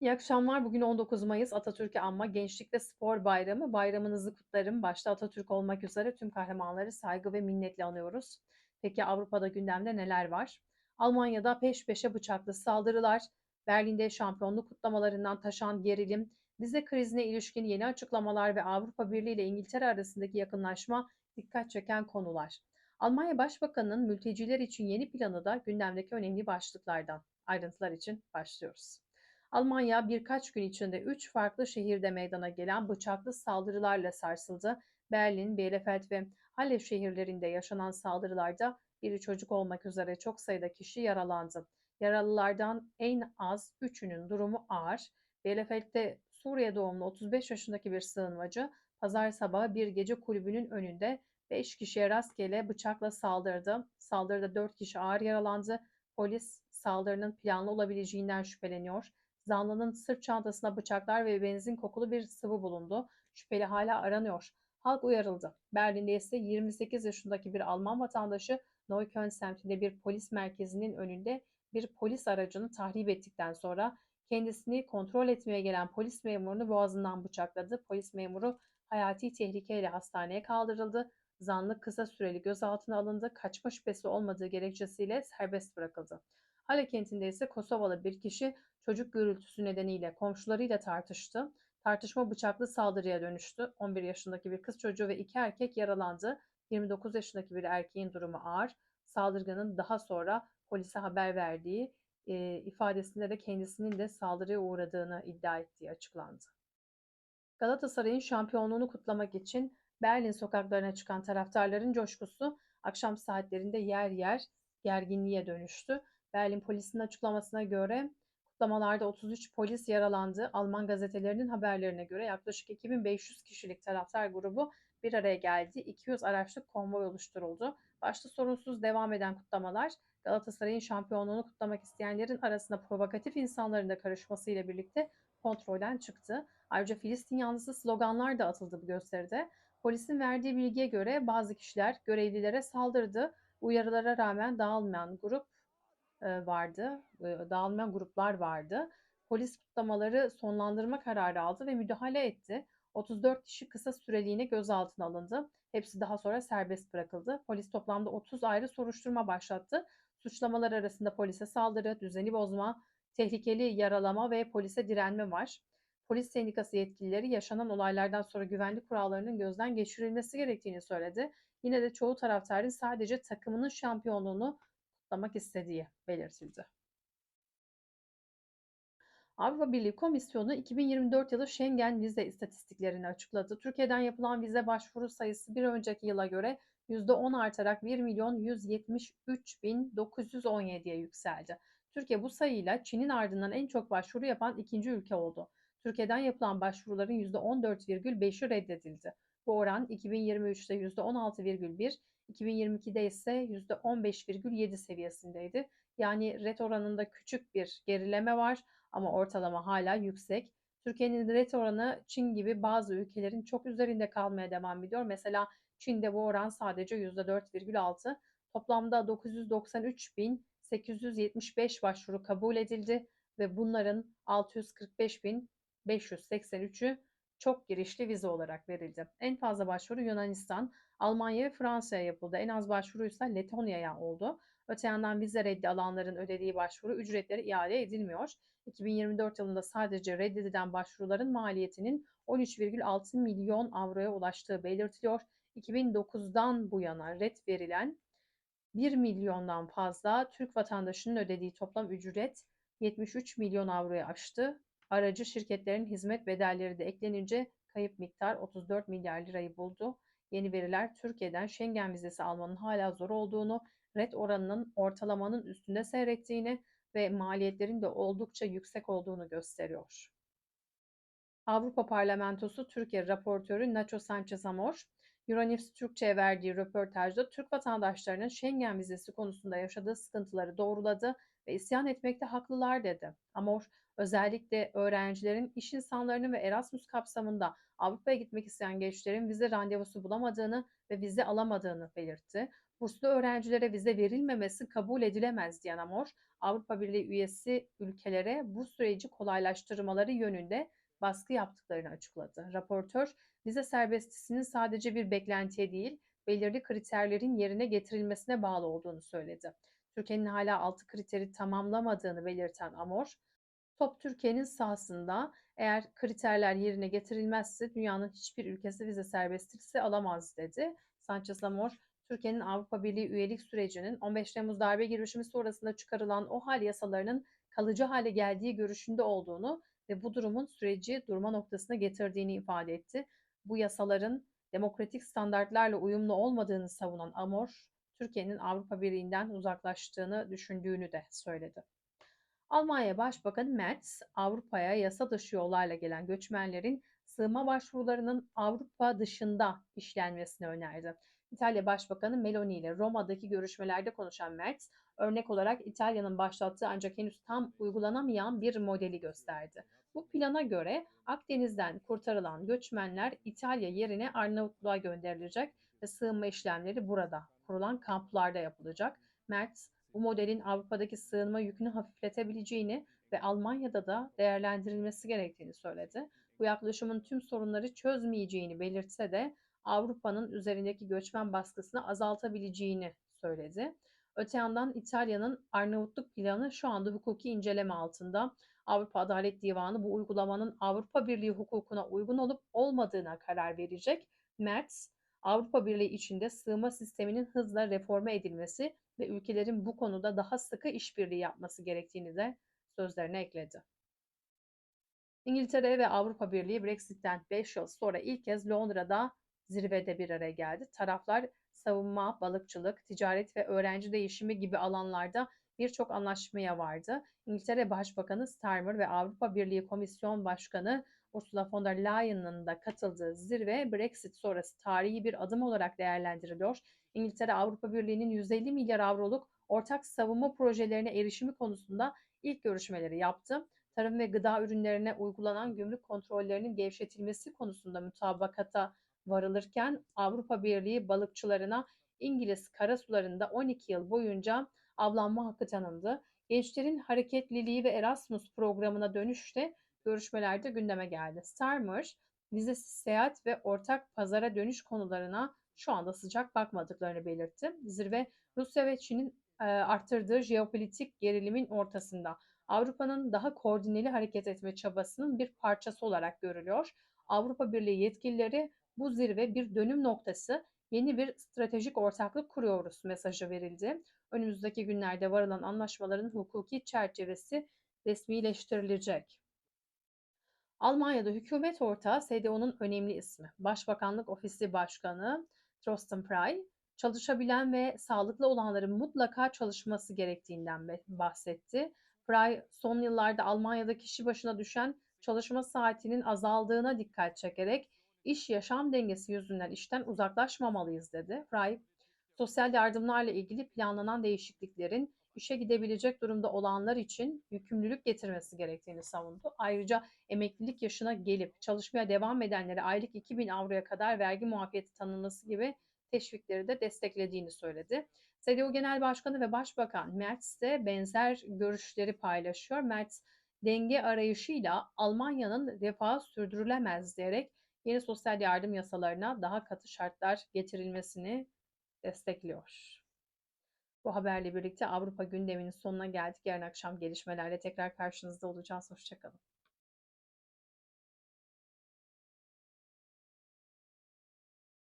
İyi akşamlar. Bugün 19 Mayıs Atatürk'ü anma Gençlik ve Spor Bayramı. Bayramınızı kutlarım. Başta Atatürk olmak üzere tüm kahramanları saygı ve minnetle anıyoruz. Peki Avrupa'da gündemde neler var? Almanya'da peş peşe bıçaklı saldırılar, Berlin'de şampiyonluk kutlamalarından taşan gerilim, vize krizine ilişkin yeni açıklamalar ve Avrupa Birliği ile İngiltere arasındaki yakınlaşma dikkat çeken konular. Almanya Başbakanı'nın mülteciler için yeni planı da gündemdeki önemli başlıklardan. Ayrıntılar için başlıyoruz. Almanya birkaç gün içinde 3 farklı şehirde meydana gelen bıçaklı saldırılarla sarsıldı. Berlin, Bielefeld ve Halle şehirlerinde yaşanan saldırılarda biri çocuk olmak üzere çok sayıda kişi yaralandı. Yaralılardan en az 3'ünün durumu ağır. Bielefeld'de Suriye doğumlu 35 yaşındaki bir sığınmacı pazar sabahı bir gece kulübünün önünde 5 kişiye rastgele bıçakla saldırdı. Saldırıda 4 kişi ağır yaralandı. Polis saldırının planlı olabileceğinden şüpheleniyor. Zanlının sırt çantasına bıçaklar ve benzin kokulu bir sıvı bulundu. Şüpheli hala aranıyor. Halk uyarıldı. Berlin'de ise 28 yaşındaki bir Alman vatandaşı Neukölln semtinde bir polis merkezinin önünde bir polis aracını tahrip ettikten sonra kendisini kontrol etmeye gelen polis memurunu boğazından bıçakladı. Polis memuru hayati tehlikeyle hastaneye kaldırıldı. Zanlı kısa süreli gözaltına alındı. Kaçma şüphesi olmadığı gerekçesiyle serbest bırakıldı. Hale kentinde ise Kosovalı bir kişi çocuk gürültüsü nedeniyle komşularıyla tartıştı. Tartışma bıçaklı saldırıya dönüştü. 11 yaşındaki bir kız çocuğu ve iki erkek yaralandı. 29 yaşındaki bir erkeğin durumu ağır. Saldırganın daha sonra polise haber verdiği e, ifadesinde de kendisinin de saldırıya uğradığını iddia ettiği açıklandı. Galatasaray'ın şampiyonluğunu kutlamak için Berlin sokaklarına çıkan taraftarların coşkusu akşam saatlerinde yer yer gerginliğe dönüştü. Berlin polisinin açıklamasına göre kutlamalarda 33 polis yaralandı. Alman gazetelerinin haberlerine göre yaklaşık 2500 kişilik taraftar grubu bir araya geldi. 200 araçlık konvoy oluşturuldu. Başta sorunsuz devam eden kutlamalar Galatasaray'ın şampiyonluğunu kutlamak isteyenlerin arasında provokatif insanların da karışmasıyla birlikte kontrolden çıktı. Ayrıca Filistin yanlısı sloganlar da atıldı bu gösteride. Polisin verdiği bilgiye göre bazı kişiler görevlilere saldırdı. Uyarılara rağmen dağılmayan grup vardı. Dağılmayan gruplar vardı. Polis kutlamaları sonlandırma kararı aldı ve müdahale etti. 34 kişi kısa süreliğine gözaltına alındı. Hepsi daha sonra serbest bırakıldı. Polis toplamda 30 ayrı soruşturma başlattı. Suçlamalar arasında polise saldırı, düzeni bozma, tehlikeli yaralama ve polise direnme var. Polis sendikası yetkilileri yaşanan olaylardan sonra güvenlik kurallarının gözden geçirilmesi gerektiğini söyledi. Yine de çoğu taraftarın sadece takımının şampiyonluğunu kutlamak istediği belirtildi. Avrupa Birliği Komisyonu 2024 yılı Schengen vize istatistiklerini açıkladı. Türkiye'den yapılan vize başvuru sayısı bir önceki yıla göre %10 artarak 1 milyon 173 bin 917'ye yükseldi. Türkiye bu sayıyla Çin'in ardından en çok başvuru yapan ikinci ülke oldu. Türkiye'den yapılan başvuruların %14,5'i reddedildi. Bu oran 2023'te %16,1, 2022'de ise %15,7 seviyesindeydi. Yani ret oranında küçük bir gerileme var ama ortalama hala yüksek. Türkiye'nin ret oranı Çin gibi bazı ülkelerin çok üzerinde kalmaya devam ediyor. Mesela Çin'de bu oran sadece %4,6. Toplamda 993.875 başvuru kabul edildi ve bunların 645.583'ü çok girişli vize olarak verildi. En fazla başvuru Yunanistan, Almanya ve Fransa'ya yapıldı. En az başvuru ise Letonya'ya oldu. Öte yandan vize reddi alanların ödediği başvuru ücretleri iade edilmiyor. 2024 yılında sadece reddedilen başvuruların maliyetinin 13,6 milyon avroya ulaştığı belirtiliyor. 2009'dan bu yana red verilen 1 milyondan fazla Türk vatandaşının ödediği toplam ücret 73 milyon avroya aştı. Aracı şirketlerin hizmet bedelleri de eklenince kayıp miktar 34 milyar lirayı buldu. Yeni veriler Türkiye'den Schengen vizesi almanın hala zor olduğunu, red oranının ortalamanın üstünde seyrettiğini ve maliyetlerin de oldukça yüksek olduğunu gösteriyor. Avrupa Parlamentosu Türkiye raportörü Nacho Sanchez Amor, Euronews Türkçe'ye verdiği röportajda Türk vatandaşlarının Schengen vizesi konusunda yaşadığı sıkıntıları doğruladı ve isyan etmekte haklılar dedi. Amor, özellikle öğrencilerin, iş insanlarının ve Erasmus kapsamında Avrupa'ya gitmek isteyen gençlerin vize randevusu bulamadığını ve vize alamadığını belirtti. Burslu öğrencilere vize verilmemesi kabul edilemez diyen Amor, Avrupa Birliği üyesi ülkelere bu süreci kolaylaştırmaları yönünde baskı yaptıklarını açıkladı. Raportör, vize serbestisinin sadece bir beklentiye değil, belirli kriterlerin yerine getirilmesine bağlı olduğunu söyledi. Türkiye'nin hala 6 kriteri tamamlamadığını belirten Amor, top Türkiye'nin sahasında eğer kriterler yerine getirilmezse dünyanın hiçbir ülkesi vize serbestisi alamaz dedi. Sanchez Amor, Türkiye'nin Avrupa Birliği üyelik sürecinin 15 Temmuz darbe girişimi sonrasında çıkarılan o hal yasalarının kalıcı hale geldiği görüşünde olduğunu ve bu durumun süreci durma noktasına getirdiğini ifade etti. Bu yasaların demokratik standartlarla uyumlu olmadığını savunan Amor, Türkiye'nin Avrupa Birliği'nden uzaklaştığını düşündüğünü de söyledi. Almanya Başbakanı Merz, Avrupa'ya yasa dışı yollarla gelen göçmenlerin sığınma başvurularının Avrupa dışında işlenmesini önerdi. İtalya Başbakanı Meloni ile Roma'daki görüşmelerde konuşan Merz, örnek olarak İtalya'nın başlattığı ancak henüz tam uygulanamayan bir modeli gösterdi. Bu plana göre Akdeniz'den kurtarılan göçmenler İtalya yerine Arnavutluğa gönderilecek ve sığınma işlemleri burada kurulan kamplarda yapılacak. Merz, bu modelin Avrupa'daki sığınma yükünü hafifletebileceğini ve Almanya'da da değerlendirilmesi gerektiğini söyledi. Bu yaklaşımın tüm sorunları çözmeyeceğini belirtse de Avrupa'nın üzerindeki göçmen baskısını azaltabileceğini söyledi. Öte yandan İtalya'nın Arnavutluk planı şu anda hukuki inceleme altında. Avrupa Adalet Divanı bu uygulamanın Avrupa Birliği hukukuna uygun olup olmadığına karar verecek. Merz, Avrupa Birliği içinde sığınma sisteminin hızla reforme edilmesi ve ülkelerin bu konuda daha sıkı işbirliği yapması gerektiğini de sözlerine ekledi. İngiltere ve Avrupa Birliği Brexit'ten 5 yıl sonra ilk kez Londra'da zirvede bir araya geldi. Taraflar savunma, balıkçılık, ticaret ve öğrenci değişimi gibi alanlarda birçok anlaşmaya vardı. İngiltere Başbakanı Starmer ve Avrupa Birliği Komisyon Başkanı Ursula von der Leyen'ın da katıldığı zirve Brexit sonrası tarihi bir adım olarak değerlendiriliyor. İngiltere Avrupa Birliği'nin 150 milyar avroluk ortak savunma projelerine erişimi konusunda ilk görüşmeleri yaptı. Tarım ve gıda ürünlerine uygulanan gümrük kontrollerinin gevşetilmesi konusunda mutabakata varılırken Avrupa Birliği balıkçılarına İngiliz karasularında 12 yıl boyunca avlanma hakkı tanındı. Gençlerin hareketliliği ve Erasmus programına dönüşte görüşmelerde gündeme geldi. Starmer, vizesiz seyahat ve ortak pazara dönüş konularına şu anda sıcak bakmadıklarını belirtti. Zirve Rusya ve Çin'in e, arttırdığı jeopolitik gerilimin ortasında Avrupa'nın daha koordineli hareket etme çabasının bir parçası olarak görülüyor. Avrupa Birliği yetkilileri bu zirve bir dönüm noktası, yeni bir stratejik ortaklık kuruyoruz mesajı verildi. Önümüzdeki günlerde varılan anlaşmaların hukuki çerçevesi resmileştirilecek. Almanya'da hükümet ortağı SDO'nun önemli ismi. Başbakanlık Ofisi Başkanı Trosten Frey, çalışabilen ve sağlıklı olanların mutlaka çalışması gerektiğinden bahsetti. Frey, son yıllarda Almanya'da kişi başına düşen çalışma saatinin azaldığına dikkat çekerek iş yaşam dengesi yüzünden işten uzaklaşmamalıyız dedi. Frey, sosyal yardımlarla ilgili planlanan değişikliklerin işe gidebilecek durumda olanlar için yükümlülük getirmesi gerektiğini savundu. Ayrıca emeklilik yaşına gelip çalışmaya devam edenlere aylık 2000 avroya kadar vergi muafiyeti tanınması gibi teşvikleri de desteklediğini söyledi. CDU Genel Başkanı ve Başbakan Merz de benzer görüşleri paylaşıyor. Merz denge arayışıyla Almanya'nın refahı sürdürülemez diyerek yeni sosyal yardım yasalarına daha katı şartlar getirilmesini destekliyor. Bu haberle birlikte Avrupa gündeminin sonuna geldik. Yarın akşam gelişmelerle tekrar karşınızda olacağız. Hoşçakalın.